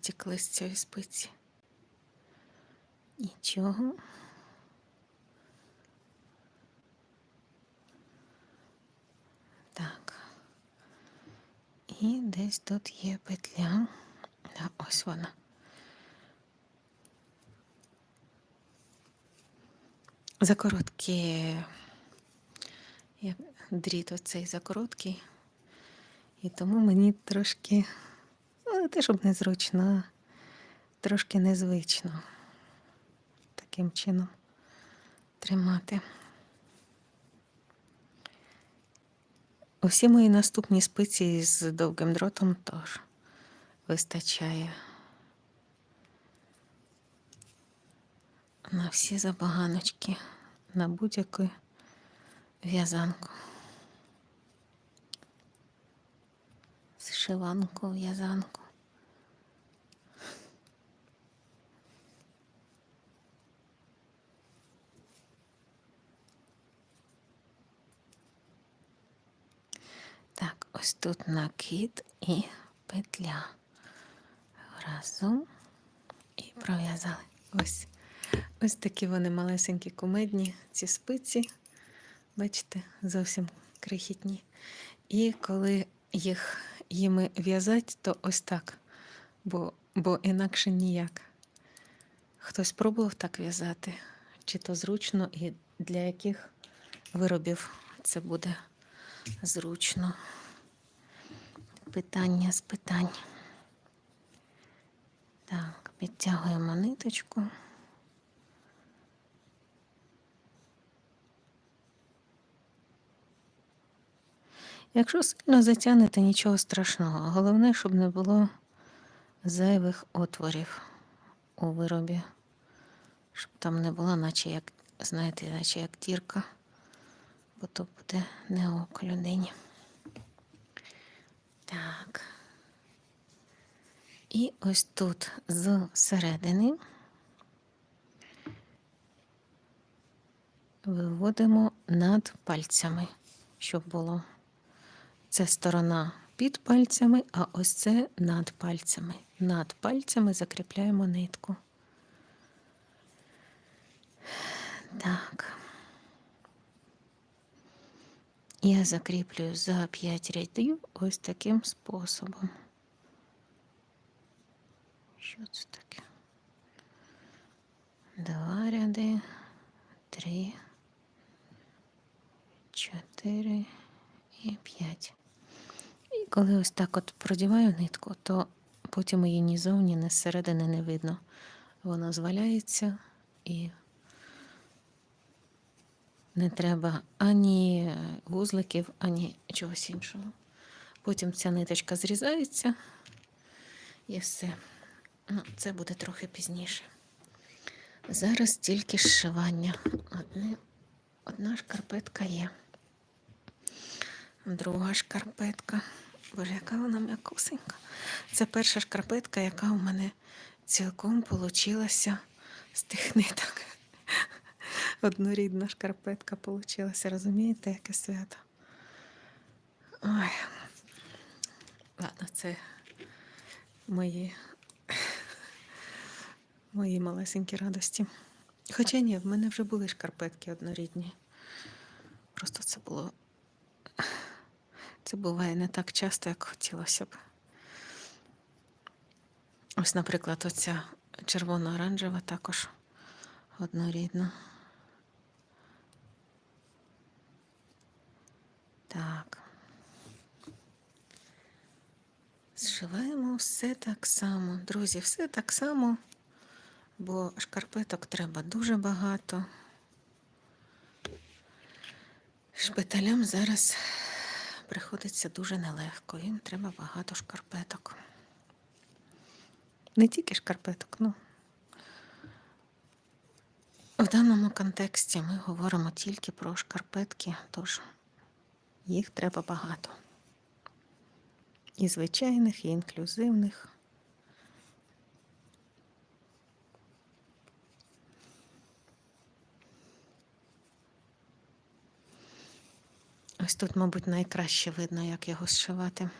тікли з цієї спиці. Нічого. Так. І десь тут є петля. Да, ось вона. За короткі, дріт оцей закороткий. І тому мені трошки, не те, щоб незручно, трошки незвично таким чином тримати. Усі мої наступні спиці з довгим дротом теж вистачає на всі забаганочки, на будь-яку в'язанку. Зшиванку, в'язанку. Так, ось тут накид і петля. Разом і пров'язали. Ось. Ось такі вони малесенькі кумедні, ці спиці. Бачите, зовсім крихітні. І коли їх їми в'язати, то ось так, бо, бо інакше ніяк. Хтось пробував так в'язати, чи то зручно, і для яких виробів це буде зручно. Питання з питань. Так, підтягуємо ниточку. Якщо сильно затягнете, нічого страшного. Головне, щоб не було зайвих отворів у виробі. Щоб там не було, наче як, знаєте, наче як дірка, бо то буде не око людині. Так. І ось тут зсередини виводимо над пальцями, щоб було. Це сторона під пальцями, а ось це над пальцями. Над пальцями закріпляємо нитку. Так. Я закріплюю за 5 рядів ось таким способом. Що це таке? Два ряди, три, чотири і п'ять. І коли ось так от продіваю нитку, то потім її ні зовні, ні зсередини не видно. Воно зваляється і не треба ані вузликів, ані чогось іншого. Потім ця ниточка зрізається і все. Це буде трохи пізніше. Зараз тільки зшивання. Одне, одна шкарпетка є. Друга шкарпетка. Боже, яка вона м'якусенька. Це перша шкарпетка, яка у мене цілком получилася з тих ниток. Однорідна шкарпетка получилася, розумієте, яке свято? Ой. Ладно, це мої, мої малесенькі радості. Хоча ні, в мене вже були шкарпетки однорідні. Просто це було. Це буває не так часто, як хотілося б. Ось, наприклад, оця червоно-оранжева також однорідна. Так. Зшиваємо все так само. Друзі, все так само, бо шкарпеток треба дуже багато. Шпиталям зараз приходиться дуже нелегко, їм треба багато шкарпеток. Не тільки шкарпеток, ну. В даному контексті ми говоримо тільки про шкарпетки, тож їх треба багато. І звичайних, і інклюзивних. Ось тут, мабуть, найкраще видно, як його зшивати.